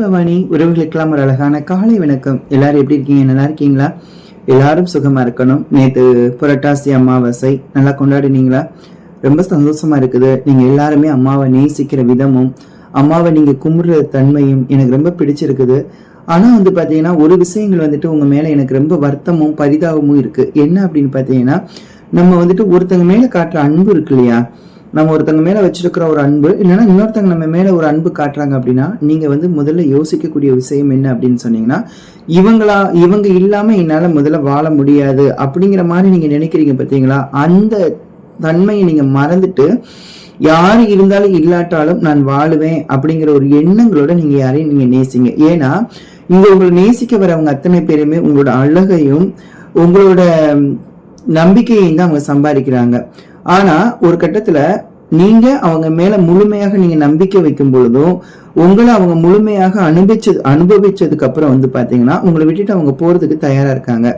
பவானி உறவுகளுக்கெல்லாம் ஒரு அழகான காலை வணக்கம். எல்லாரும் எப்படி இருக்கீங்க? நல்லா இருக்கீங்களா? எல்லாரும் சுகமா இருக்கணும். நேத்து புரட்டாசி அமாவாசை நல்லா கொண்டாடினீங்களா? ரொம்ப சந்தோஷமா இருக்குது. நீங்க எல்லாருமே அம்மாவை நேசிக்கிற விதமும் அம்மாவை நீங்க கும்பிடுற தன்மையும் எனக்கு ரொம்ப பிடிச்சிருக்குது. ஆனா வந்து பாத்தீங்கன்னா ஒரு விஷயங்கள் வந்துட்டு உங்க மேல எனக்கு ரொம்ப வருத்தமும் பரிதாபமும் இருக்கு. என்ன அப்படின்னு பாத்தீங்கன்னா நம்ம வந்துட்டு ஒருத்தங்க மேல காட்டுற அன்பு இருக்கு இல்லையா? நம்ம ஒருத்தங்க மேல வச்சிருக்கிற ஒரு அன்பு இல்லைன்னா இன்னொருத்தங்க நம்ம மேல ஒரு அன்பு காட்டுறாங்க அப்படின்னா நீங்க வந்து முதல்ல யோசிக்கக்கூடிய விஷயம் என்ன அப்படின்னு சொன்னீங்கன்னா இவங்களா இவங்க இல்லாம என்னால முதல்ல வாழ முடியாது அப்படிங்கிற மாதிரி நீங்க நினைக்கிறீங்க பார்த்தீங்களா? அந்த தன்மையை நீங்க மறந்துட்டு யாரு இருந்தாலும் இல்லாட்டாலும் நான் வாழுவேன் அப்படிங்கிற ஒரு எண்ணங்களோட நீங்க யாரையும் நீங்க நேசிங்க. ஏன்னா இங்க உங்களை நேசிக்க வரவங்க அத்தனை பேருமே உங்களோட அழகையும் உங்களோட நம்பிக்கையையும் தான் அவங்க சம்பாதிக்கிறாங்க. ஆனால் ஒரு கட்டத்தில் நீங்கள் அவங்க மேலே முழுமையாக நீங்கள் நம்பிக்கை வைக்கும் பொழுதும் உங்களை அவங்க முழுமையாக அனுபவிச்சது அனுபவிச்சதுக்கு அப்புறம் வந்து பார்த்தீங்கன்னா உங்களை விட்டுட்டு அவங்க போகிறதுக்கு தயாராக இருக்காங்க.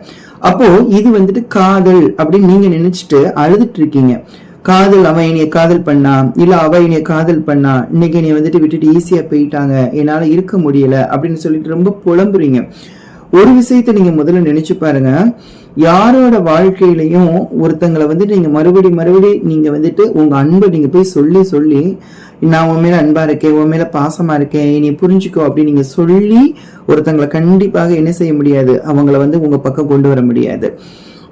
அப்போது இது வந்துட்டு காதல் அப்படின்னு நீங்கள் நினச்சிட்டு அழுதுட்டு இருக்கீங்க. காதல் அவன் என்னைய காதல் பண்ணா இல்லை அவ என்னைய காதல் பண்ணா இன்னைக்கு என்னைய வந்துட்டு விட்டுட்டு ஈஸியாக போயிட்டாங்க என்னால் இருக்க முடியல அப்படின்னு சொல்லிட்டு ரொம்ப புலம்புறீங்க. ஒரு விஷயத்த நீங்க முதல்ல நினைச்சு பாருங்க. யாரோட வாழ்க்கையிலையும் ஒருத்தங்களை வந்துட்டு நீங்க மறுபடி மறுபடி நீங்க வந்துட்டு உங்க அன்பை நீங்க போய் சொல்லி சொல்லி நான் உன் மேல அன்பா இருக்கேன் உன் மேல பாசமா இருக்கேன் நீ புரிஞ்சுக்கோ அப்படின்னு நீங்க சொல்லி ஒருத்தங்களை கண்டிப்பாக என்ன செய்ய முடியாது. அவங்கள வந்து உங்க பக்கம் கொண்டு வர முடியாது.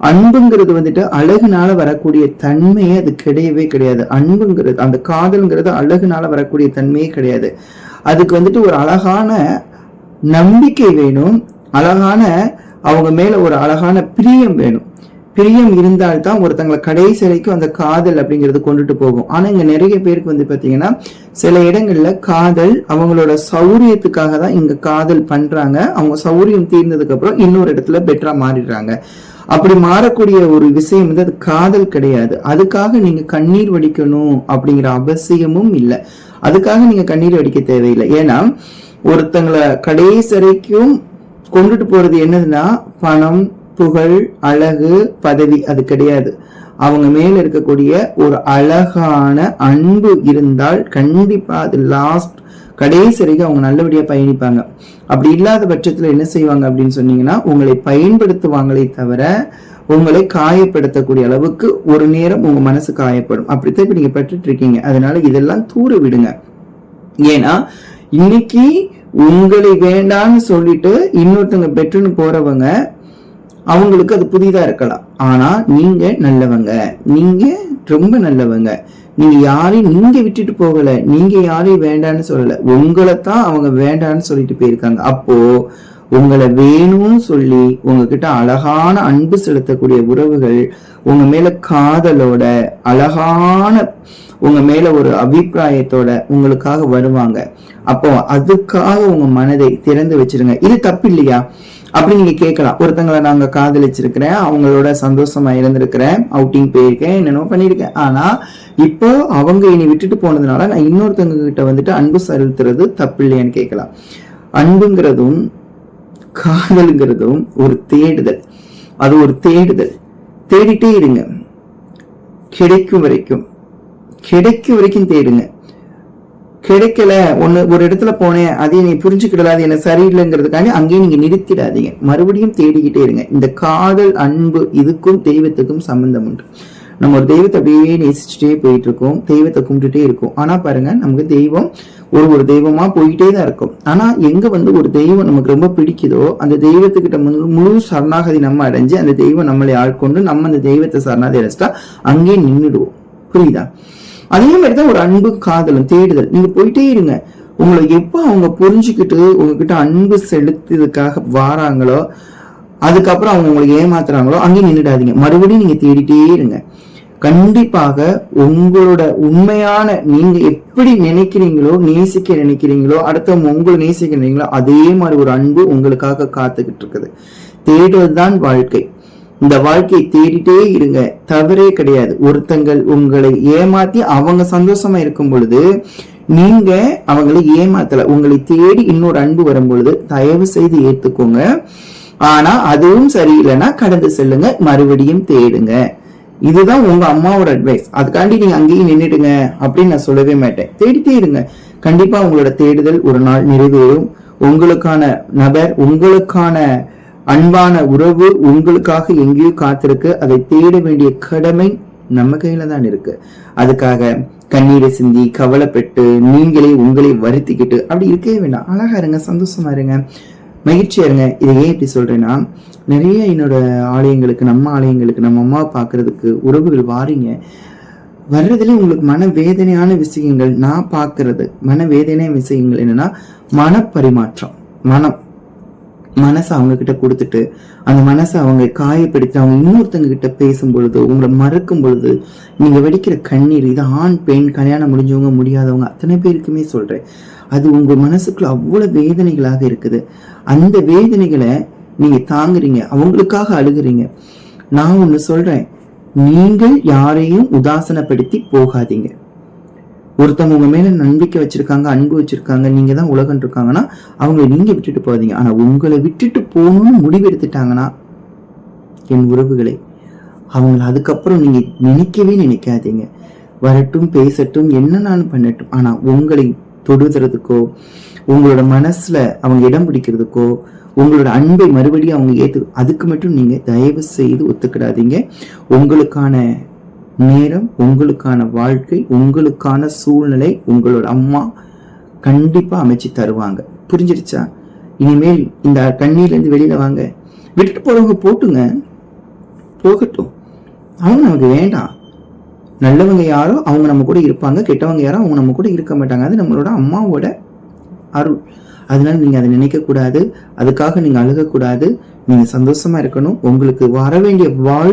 அன்புங்கிறது வந்துட்டு அழகுனால வரக்கூடிய தன்மையே அது கிடையவே கிடையாது. அன்புங்கிறது அந்த காதல்ங்கிறது அழகுனால வரக்கூடிய தன்மையே கிடையாது. அதுக்கு வந்துட்டு ஒரு அழகான நம்பிக்கை வேணும். அழகான அவங்க மேல ஒரு அழகான பிரியம் வேணும். பிரியம் இருந்தால்தான் ஒருத்தங்களை கடைசி வரைக்கும் அந்த காதல் அப்படிங்கிறது கொண்டுட்டு போகும். ஆனா இங்க நிறைய பேருக்கு வந்து பாத்தீங்கன்னா சில இடங்கள்ல காதல் அவங்களோட சௌரியத்துக்காக தான் இங்க காதல் பண்றாங்க. அவங்க சௌரியம் தீர்ந்ததுக்கு அப்புறம் இன்னொரு இடத்துல பெட்டரா மாறிடுறாங்க. அப்படி மாறக்கூடிய ஒரு விஷயம் வந்து அது காதல் கிடையாது. அதுக்காக நீங்க கண்ணீர் வடிக்கணும் அப்படிங்கிற அவசியமும் இல்லை. அதுக்காக நீங்க கண்ணீர் வடிக்க தேவையில்லை. ஏன்னா ஒருத்தங்களை கடைசி வரைக்கும் கொண்டுட்டு போறது என்னதுன்னா பணம் புகழ் அழகு பதவி அது கிடையாது. அவங்க மேல இருக்கக்கூடிய ஒரு அழகான அன்பு இருந்தால் கண்டிப்பா அது லாஸ்ட் கடைசி வரைக்கும் அவங்க நல்லபடியா பயணிப்பாங்க. அப்படி இல்லாத பட்சத்துல என்ன செய்வாங்க அப்படின்னு சொன்னீங்கன்னா உங்களை பயன்படுத்துவாங்களே தவிர உங்களை காயப்படுத்தக்கூடிய அளவுக்கு ஒரு நேரம் உங்க மனசு காயப்படும். அப்படித்தான் இப்ப நீங்க பெற்றுட்டு இருக்கீங்க. அதனால இதெல்லாம் தூர விடுங்க. ஏன்னா இன்னைக்கு உங்களை வேண்டான்னு சொல்லிட்டு இன்னொருத்தவங்க பெற்றுன்னு போறவங்க அவங்களுக்கு அது புதிதா இருக்கலாம். ஆனா நீங்க நல்லவங்க. நீங்க ரொம்ப நல்லவங்க. நீங்க யாரையும் நீங்க விட்டுட்டு போகல. நீங்க யாரையும் வேண்டான்னு சொல்லல. உங்களை தான் அவங்க வேண்டான்னு சொல்லிட்டு போயிருக்காங்க. அப்போ உங்களை வேணும்னு சொல்லி உங்ககிட்ட அழகான அன்பு செலுத்தக்கூடிய உறவுகள் உங்க மேல காதலோட அழகான உங்க மேல ஒரு அபிப்பிராயத்தோட உங்களுக்காக வருவாங்க. அப்போ அதுக்காக உங்க மனதை திறந்து வச்சிருங்க. இது தப்பு இல்லையா? அப்படி நீங்க கேட்கலாம். ஒருத்தங்களை நாங்க காதலிச்சிருக்கிறேன். அவங்களோட சந்தோஷமா இருந்திருக்கிறேன். அவுட்டிங் போயிருக்கேன். என்னென்னோ பண்ணியிருக்கேன். ஆனா இப்போ அவங்க என்னை விட்டுட்டு போனதுனால நான் இன்னொருத்தவங்க கிட்ட வந்துட்டு அன்பு செலுத்துறது தப்பு இல்லையான்னு கேட்கலாம். அன்புங்கிறதும் காதலுங்கிறதும் ஒரு தேடுதல். அது ஒரு தேடுதல். தேடிட்டே இருங்க. கிடைக்கும் வரைக்கும். கிடைக்கும் வரைக்கும் தேடுங்க. கிடைக்கல ஒன்று ஒரு இடத்துல போனேன் அதை நீ புரிஞ்சுக்கிடல அது என்ன சரியில்லைங்கிறதுக்காண்டி அங்கேயே நீங்கள் நிறுத்திடாதீங்க. மறுபடியும் தேடிக்கிட்டே இருங்க. இந்த காதல் அன்பு இதுக்கும் தெய்வத்துக்கும் சம்மந்தம் உண்டு. நம்ம ஒரு தெய்வத்தை அப்படியே நேசிச்சுட்டே போயிட்டு இருக்கோம் தெய்வத்தை கும்பிட்டுட்டே இருக்கோம். ஆனால் பாருங்க நமக்கு தெய்வம் ஒரு ஒரு தெய்வமாக போயிட்டே தான் இருக்கும். ஆனால் எங்கே வந்து ஒரு தெய்வம் நமக்கு ரொம்ப பிடிக்குதோ அந்த தெய்வத்துக்கிட்ட முழு முழு சரணாகதி நம்ம அடைஞ்சு அந்த தெய்வம் நம்மளை ஆட்கொண்டு நம்ம அந்த தெய்வத்தை சரணாகதி அடைச்சிட்டா அங்கேயே நின்றுடுவோம். புரியுதா? அதே மாதிரி தான் ஒரு அன்பு காதலும் தேடுதல். நீங்க போயிட்டே இருங்க. உங்களை எப்போ அவங்க புரிஞ்சுக்கிட்டு உங்ககிட்ட அன்பு செலுத்துறதுக்காக வாராங்களோ அதுக்கப்புறம் அவங்க உங்களுக்கு ஏமாத்துறாங்களோ அங்கேயும் நின்றுடாதீங்க மறுபடியும் நீங்க தேடிட்டே இருங்க. கண்டிப்பாக உங்களோட உண்மையான நீங்க எப்படி நினைக்கிறீங்களோ நேசிக்க நினைக்கிறீங்களோ அடுத்தவங்க உங்களை நேசிக்க நினைக்கிறீங்களோ அதே மாதிரி ஒரு அன்பு உங்களுக்காக காத்துக்கிட்டு இருக்குது. தேடுவதுதான் வாழ்க்கை. இந்த வாழ்க்கையை தேடிட்டே இருங்க. தவறே கிடையாது. ஒருத்தங்கள் உங்களை ஏமாத்தி அவங்க சந்தோஷமா இருக்கும் பொழுது நீங்க அவங்களை ஏமாத்தல. உங்களை தேடி இன்னொரு அன்பு வரும் பொழுது தயவு செய்து ஏத்துக்கோங்க. ஆனா அதுவும் சரியில்லைன்னா கடந்து செல்லுங்க. மறுபடியும் தேடுங்க. இதுதான் உங்க அம்மாவோட அட்வைஸ் அதுக்காண்டி நீங்க அங்கேயும் நின்றுடுங்க அப்படின்னு நான் சொல்லவே மாட்டேன். தேடிட்டே இருங்க. கண்டிப்பா உங்களோட தேடுதல் ஒரு நாள் நிறைவேறும். உங்களுக்கான நபர் உங்களுக்கான அன்பான உறவு உங்களுக்காக எங்கேயோ காத்திருக்கு. அதை தேட வேண்டிய கடமை நம்ம கையில தான் இருக்கு. அதுக்காக கண்ணீரை சிந்தி கவலைப்பட்டு நீங்களே உங்களை வருத்திக்கிட்டு அப்படி இருக்கவே வேண்டாம். அழகா இருங்க சந்தோஷமா இருங்க. மகிழ்ச்சியா இருங்க. இதை ஏன் இப்படி சொல்றேன்னா நிறைய என்னோட ஆலயங்களுக்கு நம்ம ஆலயங்களுக்கு நம்ம அம்மா பார்க்கறதுக்கு உறவுகள் வாரீங்க. வர்றதுலேயே உங்களுக்கு மன வேதனையான விஷயங்கள் நான் பார்க்கறது மன வேதனையான விஷயங்கள் என்னன்னா மனப்பரிமாற்றம். மனம். மனசை அவங்க கிட்ட கொடுத்துட்டு அந்த மனசை அவங்க காயப்படுத்தி அவங்க இன்னொருத்தங்க கிட்ட பேசும் பொழுது உங்களை மறக்கும் பொழுது நீங்க வெடிக்கிற கண்ணீர் இது ஆண் பெண் கல்யாணம் முடிஞ்சவங்க முடியாதவங்க அத்தனை பேருக்குமே சொல்றேன். அது உங்க மனசுக்குள்ள அவ்வளவு வேதனைகளாக இருக்குது. அந்த வேதனைகளை நீங்க தாங்குறீங்க அவங்களுக்காக அழுகுறீங்க. நான் ஒன்று சொல்றேன் நீங்கள் யாரையும் உதாசனப்படுத்தி போகாதீங்க. ஒருத்தவங்க உங்க மேல நம்பிக்கை வச்சிருக்காங்க அன்பு வச்சிருக்காங்க நீங்க தான் உலகம் இருக்காங்கன்னா அவங்களை நீங்க விட்டுட்டு போகாதீங்க. ஆனா உங்களை விட்டுட்டு போகணும்னு முடிவு எடுத்துட்டாங்கன்னா என் உறவுகளை அவங்கள அதுக்கப்புறம் நீங்க நினைக்கவே நினைக்காதீங்க. வரட்டும் பேசட்டும் என்னன்னாலும் பண்ணட்டும். ஆனா உங்களை தொடுதுறதுக்கோ உங்களோட மனசுல அவங்க இடம் பிடிக்கிறதுக்கோ உங்களோட அன்பை மறுபடியும் அவங்க ஏத்து அதுக்கு மட்டும் நீங்க தயவு செய்து ஒத்துக்கிடாதீங்க. உங்களுக்கான நேரம் உங்களுக்கான வாழ்க்கை உங்களுக்கான சூழ்நிலை உங்களோட அம்மா கண்டிப்பாக அமைச்சு தருவாங்க. புரிஞ்சிருச்சா? இனிமேல் இந்த கண்ணீர்ல இருந்து வெளியில வாங்க. விட்டுட்டு போகிறவங்க போட்டுங்க. போகட்டும். அவங்க நமக்கு வேண்டாம். நல்லவங்க யாரோ அவங்க நம்ம கூட இருப்பாங்க. கெட்டவங்க யாரோ அவங்க நம்ம கூட இருக்க மாட்டாங்க. அது நம்மளோட அம்மாவோட அருள். அதனால நீங்க அதை நினைக்கக்கூடாது. அதுக்காக நீங்க அழுகக்கூடாது. நீங்க சந்தோஷமா இருக்கணும். உங்களுக்கு வர வேண்டிய வாழ்